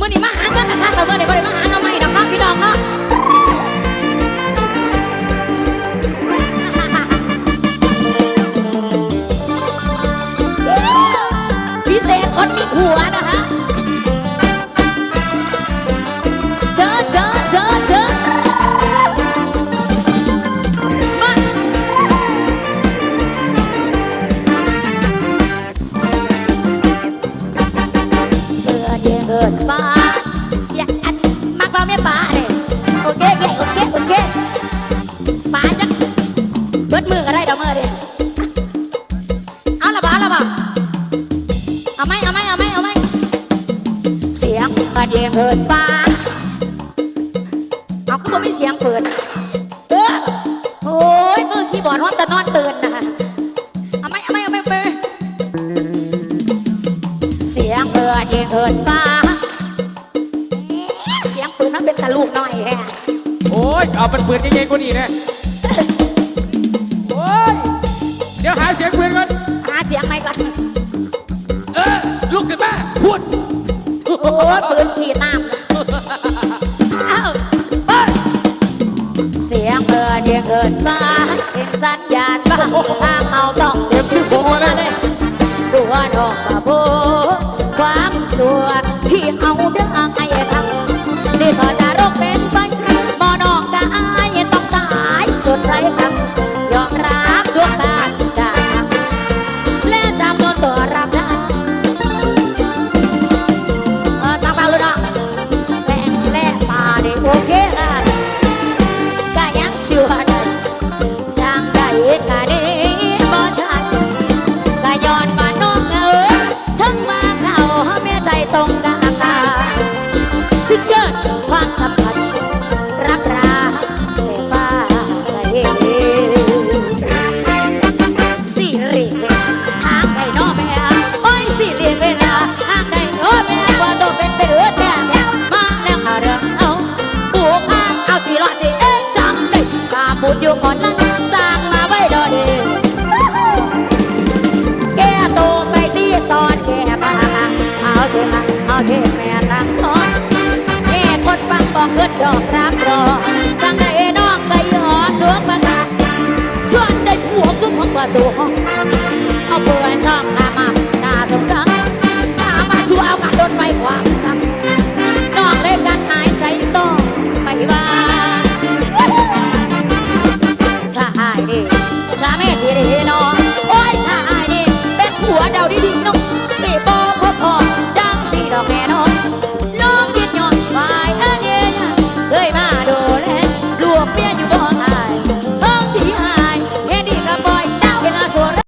มื่อนี้มาหาเงินนะคะแต่เมื่อนี้บ่ได้มาหาเราไม่ดอกเนาะพี่น้องเนาะพิเศษคนมีผัวนะคะ เปิดมาเสียอันมากกว่าแม่ป้าเลยโอเคโอเคโอเคโอเคป้าจะเบิดมือก็ได้ดอกมือดิเอาละบ่เอาละบ่เอาไหมเอาไหมเอาไหมเอาไหมเสียงเปิดเองเปิดฟ้าเอาคือว่าไม่เสียงเปิดเออโอ้ยมือคีย์บอร์ดว่าแต่นอนตื่นนะเอาไหมเอาไหมเอาไหมเอาไหมเสียงเปิดเองเปิดฟ้า ลูกหน่อยแฮะโอ้ย เอาเป็นปืนยังไงกว่านี้นะโอ้ย เดี๋ยวหาเสียงปืนก่อน หาเสียงไหมก่อนเออ ลุกขึ้นมาพูดโอ้ยปืนฉีดน้ำเอ้าเปิดเสียงเอินเรียงเอินฟ้าเป็นสัญญาณว่าทางเอาต้องเจ็บที่ผมมาแล้วเลยตัวดอกกระโพความสัวที่เอาเด้อไอ้ทำที่สอนจะรกเป็น คำ บอกเกิดดอกรับรอจัง